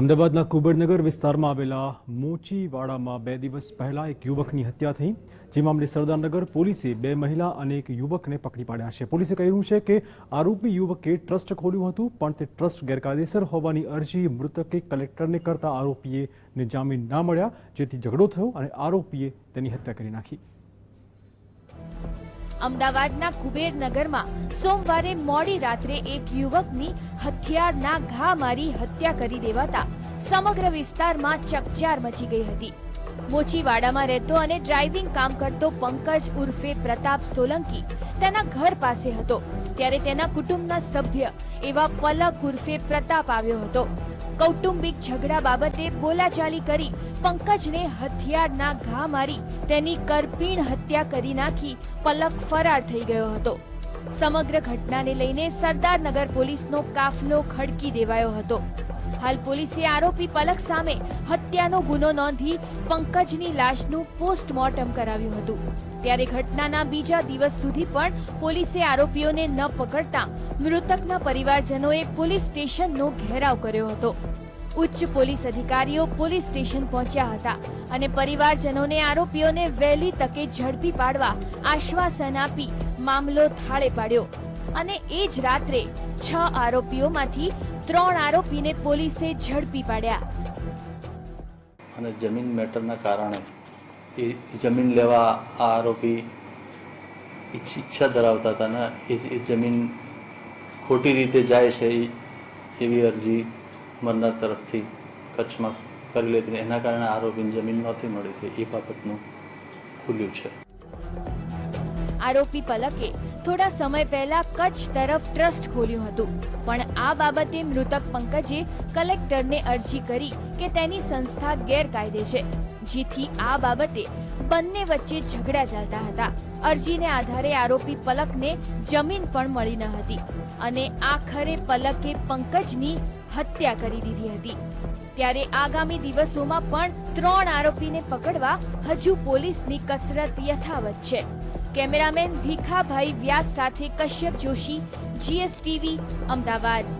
અમદાવાદના કુબેરનગર વિસ્તારમાં આવેલા મોચીવાડામાં બે દિવસ પહેલા એક યુવકની હત્યા થઈ. જે મામલે સરદારનગર પોલીસે બે મહિલા અને એક યુવકને પકડી પાડ્યા છે. પોલીસે કહ્યું છે કે આરોપી યુવકે ટ્રસ્ટ ખોલ્યું હતું, પણ તે ટ્રસ્ટ ગેરકાયદેસર હોવાની અરજી મૃતકે કલેક્ટરને કરતા આરોપીએ ને જામીન ના મળ્યા, જેથી ઝઘડો થયો અને આરોપીએ તેની હત્યા કરી નાખી. અમદાવાદના કુબેરનગરમાં સોમવારે મોડી રાત્રે એક યુવકની હથિયારના ઘા મારી હત્યા કરી દેવાતા સમગ્ર વિસ્તારમાં ચકચાર મચી ગઈ હતી. મોચીવાડામાં રહેતો અને ડ્રાઇવિંગ કામ કરતો પંકજ ઉર્ફે પ્રતાપ સોલંકી તેના ઘર પાસે હતો. ત્યારે તેના કુટુંબના સભ્ય એવા પલક ઉર્ફે પ્રતાપ આવ્યો હતો. કૌટુંબિક ઝઘડા બાબતે બોલાચાલી કરી પંકજને હથિયારના ઘા મારી તેની કરપીણ હત્યા કરી નાખી, પલક ફરાર થઈ ગયો હતો. સમગ્ર ઘટનાને લઈને સરદારનગર પોલીસનો કાફલો ખડકી દેવાયો હતો. હાલ પોલીસે આરોપી પલક સામે હત્યાનો ગુનો નોંધી પંકજની લાશનું પોસ્ટમોર્ટમ કરાવ્યું હતું. ત્યારે ઘટનાના બીજા દિવસ સુધી પણ પોલીસે આરોપીઓને ન પકડતા મૃતકના પરિવારજનોએ પોલીસ સ્ટેશનનો ઘેરાવ કર્યો હતો. ઉચ્ચ પોલીસ અધિકારીઓ પોલીસ સ્ટેશન પહોંચ્યા હતા અને પરિવારજનોને આરોપીઓને વહેલી તકે ઝડપી પાડવા આશ્વાસન આપી મામલો થાળે પાડ્યો. અને એ જ રાત્રે છ આરોપીઓમાંથી ત્રણ આરોપીને પોલીસે ઝડપી પાડ્યા. અને જમીન મેટરના કારણે એ જમીન લેવા આ આરોપી ઈચ્છા ધરાવતા હતા ને એ જમીન ખોટી રીતે જાય છે એ- એવી અરજી મરનાર તરફથી કચ્છમાં કરી લેતી એના કારણે આરોપીને જમીન નહોતી મળી હતી એ બાબતનું ખુલ્યું છે. આરોપી પલકે થોડા સમય પહેલા કચ્છ તરફ ટ્રસ્ટ ખોલ્યું હતું. પણ આ બાબતે મૃતક પંકજે કલેક્ટરને અરજી કરી કે તેની સંસ્થા ગેરકાયદે છે, જેથી આ બાબતે બંને વચ્ચે ઝઘડા ચાલતા હતા. અરજીને આધારે આરોપી પલકને જમીન પણ મળી ન હતી અને આખરે પલકે પંકજની હત્યા કરી દીધી હતી. ત્યારે આગામી દિવસોમાં પણ ત્રણ આરોપીને પકડવા હજુ પોલીસની કસરત યથાવત છે. કેમેરામેન ભીખાભાઈ વ્યાસ સાથે કશ્યપ જોશી જીએસટીવી અમદાવાદ.